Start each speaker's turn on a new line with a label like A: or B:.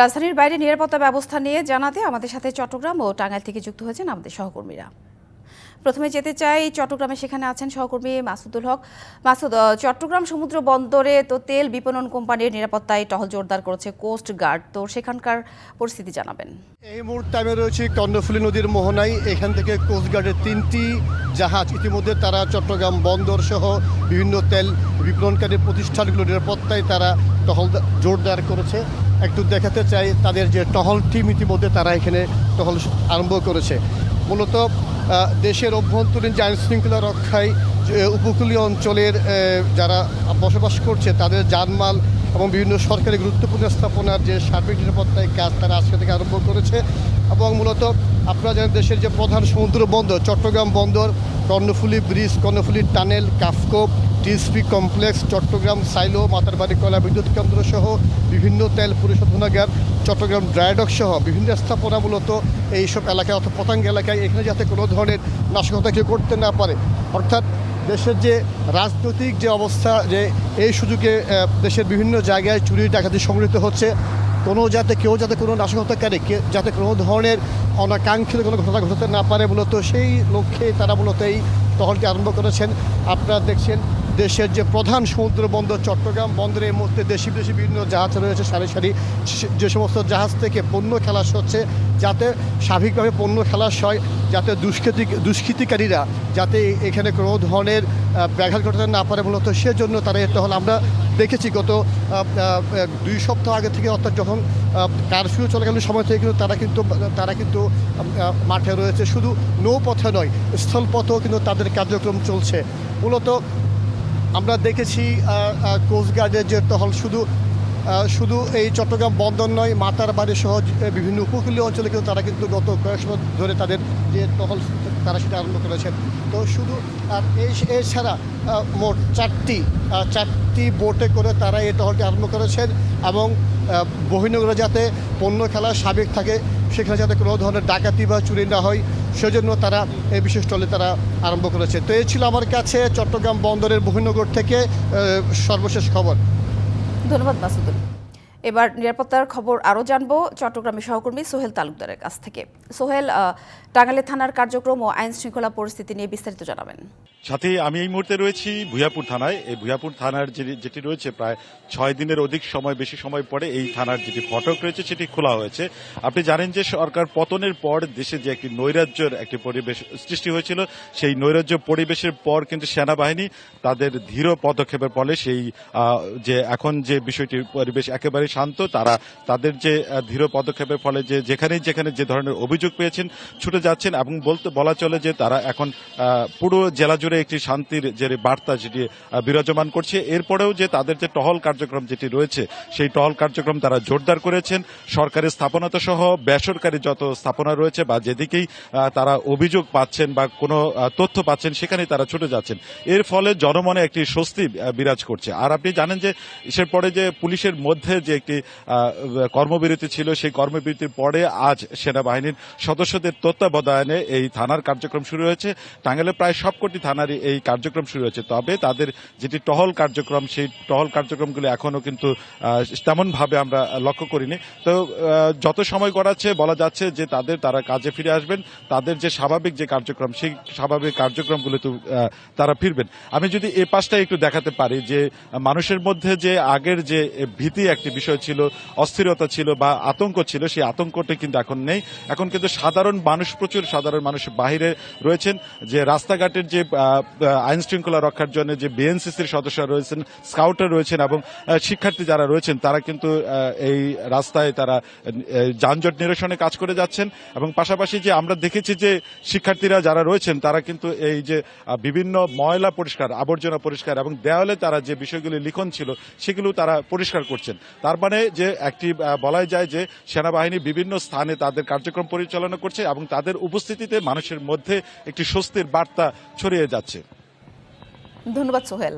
A: রাজধানীর বাইরে নিরাপত্তা ব্যবস্থা নিয়ে জানাতে আমাদের সাথে চট্টগ্রাম ও টাঙ্গাইল থেকে যুক্ত হয়েছেন আমাদের সহকর্মীরা। প্রথমে যেতে চাই চট্টগ্রামে সেখানে আছেন সহকর্মী মাসুদুল হক। মাসুদ চট্টগ্রাম সমুদ্র বন্দরে তো তেল বিপণন কোম্পানির নিরাপত্তায় টহল জোরদার করেছে কোস্ট গার্ড। তো সেখানকার পরিস্থিতি জানাবেন।
B: এই মুহূর্তে আমি রয়েছি কর্ণফুলী নদীর মোহনায়। এখান থেকে কোস্টগার্ডের তিনটি জাহাজ, ইতিমধ্যে তারা চট্টগ্রাম বন্দর সহ বিভিন্ন তেল বিপণনকারী প্রতিষ্ঠানগুলোর নিরাপত্তায় তারা টহল জোরদার করেছে। একটু দেখাতে চাই তাদের যে টহল টিম ইতিমধ্যে তারা এখানে টহল আরম্ভ করেছে। মূলত দেশের অভ্যন্তরীণ যে আইন শৃঙ্খলা রক্ষায় উপকূলীয় অঞ্চলের যারা বসবাস করছে তাদের জানমাল এবং বিভিন্ন সরকারি গুরুত্বপূর্ণ স্থাপনার যে সার্বিক নিরাপত্তায় কাজ তারা আজকে থেকে আরম্ভ করেছে এবং মূলত আপনারা জানেন দেশের যে প্রধান সমুদ্র বন্দর, চট্টগ্রাম বন্দর, Karnaphuli bridge, Karnaphuli tunnel KAFCO TSP complex, Chattogram silo, Matarbari কয়লা বিদ্যুৎ কেন্দ্র সহ বিভিন্ন তেল পরিশোধনাগার, চট্টগ্রাম ড্রাইডক সহ বিভিন্ন স্থাপনা মূলত এইসব এলাকায় অর্থাৎ পতাঙ্গ এলাকায় এখানে যাতে কোনো ধরনের নাশকতা কেউ করতে না পারে। অর্থাৎ দেশের যে রাজনৈতিক যে অবস্থা, যে এই সুযোগে দেশের বিভিন্ন জায়গায় চুরি, ডাকাতি সংগৃহীত হচ্ছে, কোনো যাতে, কেউ যাতে কোনো নাশকতাকারী যাতে কোনো ধরনের অনাকাঙ্ক্ষিত কোনো ঘটনা ঘটাতে না পারে, মূলত সেই লক্ষ্যে তারা মূলত এই টহলটি আরম্ভ করেছেন। আপনারা দেখছেন দেশের যে প্রধান সমুদ্র বন্দর চট্টগ্রাম বন্দরের মধ্যে দেশি বিদেশি বিভিন্ন জাহাজ রয়েছে, সারি সারি যে সমস্ত জাহাজ থেকে পণ্য খেলাস হচ্ছে, যাতে স্বাভাবিকভাবে পণ্য খেলাস হয়, যাতে দুষ্কৃতি দুষ্কৃতিকারীরা যাতে এখানে কোনো ধরনের ব্যাঘাত ঘটাতে না পারে মূলত, সেজন্য তারা এটা টহল আমরা দেখেছি গত দুই সপ্তাহ আগে থেকে অর্থাৎ যখন কারফিউ চলাকালীন সময় থেকে কিন্তু তারা কিন্তু তারা কিন্তু মাঠে রয়েছে। শুধু নৌপথে নয়, স্থলপথেও কিন্তু তাদের কার্যক্রম চলছে। মূলত আমরা দেখেছি কোস্টগার্ডের যে টহল, শুধু শুধু এই চট্টগ্রাম বন্দর নয়, মাতার বাড়ি সহ বিভিন্ন উপকূলীয় অঞ্চলে কিন্তু তারা কিন্তু গত কয়েক সময় ধরে তাদের যে টহল, তারা সেটা আরম্ভ করেছেন তো শুধু, আর এই, এছাড়া মোট চারটি চারটি বোটে করে তারা এই টহলটি আরম্ভ করেছেন এবং বহিনগরে যাতে পণ্য খেলা সাবেক থাকে সেখানে যাতে কোনো ধরনের ডাকাতি বা চুরি না হয়, সেজন্য তারা এই বিশেষ টলে তারা আরম্ভ করেছে। তো এ ছিল আমার কাছে চট্টগ্রাম বন্দরের বহিনগর থেকে সর্বশেষ খবর।
A: ধন্যবাদ মাসুদুল। এবার নিরাপত্তার খবর আরও জানব চট্টগ্রামের সহকর্মী সোহেল তালুকদারের কাছ থেকে। সোহেল আহ, টাঙ্গাইলে থানার কার্যক্রম ও আইন শৃঙ্খলা পরিস্থিতি নিয়ে বিস্তারিত জানাবেন।
C: সাথে আমি এই মুহূর্তে রয়েছি ভুয়াপুর থানায়। এই ভুয়াপুর থানার যেটি রয়েছে প্রায় ছয় দিনের অধিক সময় বেশি সময় পরে এই থানার যেটি ফটক রয়েছে সেটি খোলা হয়েছে। আপনি জানেন যে সরকার পতনের পর দেশে যে একটি নৈরাজ্যের একটি পরিবেশ সৃষ্টি হয়েছিল সেই নৈরাজ্য পরিবেশের পর কিন্তু সেনাবাহিনী তাদের ধীর পদক্ষেপের ফলে সেই যে এখন যে বিষয়টির পরিবেশ একেবারে শান্ত, তারা তাদের যে ধীর পদক্ষেপের ফলে যে, যেখানেই যেখানে যে ধরনের অভিযোগ পেয়েছেন, ছুটে যাচ্ছেন এবং বলতে, বলা চলে যে তারা এখন পুরো জেলা জুড়ে একটি শান্তির যে বার্তা যেটি বিরাজমান করছে। এরপরেও যে তাদের যে টহল কার্যক্রম যেটি রয়েছে, সেই টহল কার্যক্রম তারা জোরদার করেছেন। সরকারি স্থাপনাতে সহ বেসরকারি যত স্থাপনা রয়েছে বা যেদিকেই তারা অভিযোগ পাচ্ছেন বা কোনো তথ্য পাচ্ছেন, সেখানেই তারা ছুটে যাচ্ছেন। এর ফলে জনমনে একটি স্বস্তি বিরাজ করছে। আর আপনি জানেন যে এসের পরে যে পুলিশের মধ্যে যে একটি কর্মবিরতি ছিল, সেই কর্মবিরতির পরে আজ সেনাবাহিনীর সদস্যদের তত্ত্বাবধানে এই থানার কার্যক্রম শুরু হয়েছে। টাঙ্গাইলে প্রায় সবকটি থানারই এই কার্যক্রম শুরু হয়েছে। তবে তাদের যেটি টহল কার্যক্রম, সেই টহল কার্যক্রমগুলো এখনও কিন্তু তেমন ভাবে আমরা লক্ষ্য করিনি। তো যত সময় গড়াচ্ছে, বলা যাচ্ছে যে তাদের তারা কাজে ফিরে আসবেন। তাদের যে স্বাভাবিক যে কার্যক্রম, সেই স্বাভাবিক কার্যক্রমগুলো তো তারা ফিরবেন। আমি যদি এ পাশটা একটু দেখাতে পারি যে, মানুষের মধ্যে যে আগের যে ভীতি একটি বিষয় ছিল, অস্থিরতা ছিল বা আতঙ্ক ছিল, সেই আতঙ্কটা কিন্তু এখন নেই। এখন কিন্তু সাধারণ মানুষ, প্রচুর সাধারণ মানুষ বাহিরে রয়েছেন। যে রাস্তাঘাটের যে আইন শৃঙ্খলা রক্ষার জন্য যে বিএনসিসির সদস্যরা রয়েছেন, স্কাউটার রয়েছেন এবং শিক্ষার্থী যারা রয়েছেন, তারা কিন্তু এই রাস্তায় তারা যানজট নিরসনে কাজ করে যাচ্ছেন। এবং পাশাপাশি যে আমরা দেখেছি যে শিক্ষার্থীরা যারা রয়েছেন, তারা কিন্তু এই যে বিভিন্ন ময়লা পরিষ্কার, আবর্জনা পরিষ্কার এবং দেওয়ালে তারা যে বিষয়গুলি লিখন ছিল, সেগুলো তারা পরিষ্কার করছেন। তার মানে যে একটি বলাই যায় যে সেনাবাহিনী বিভিন্ন স্থানে তাদের কার্যক্রম পরিচালনা করছে এবং তাদের উপস্থিতিতে মানুষের মধ্যে একটি স্বস্তির বার্তা ছড়িয়ে যাচ্ছে।
A: ধন্যবাদ সোহেল।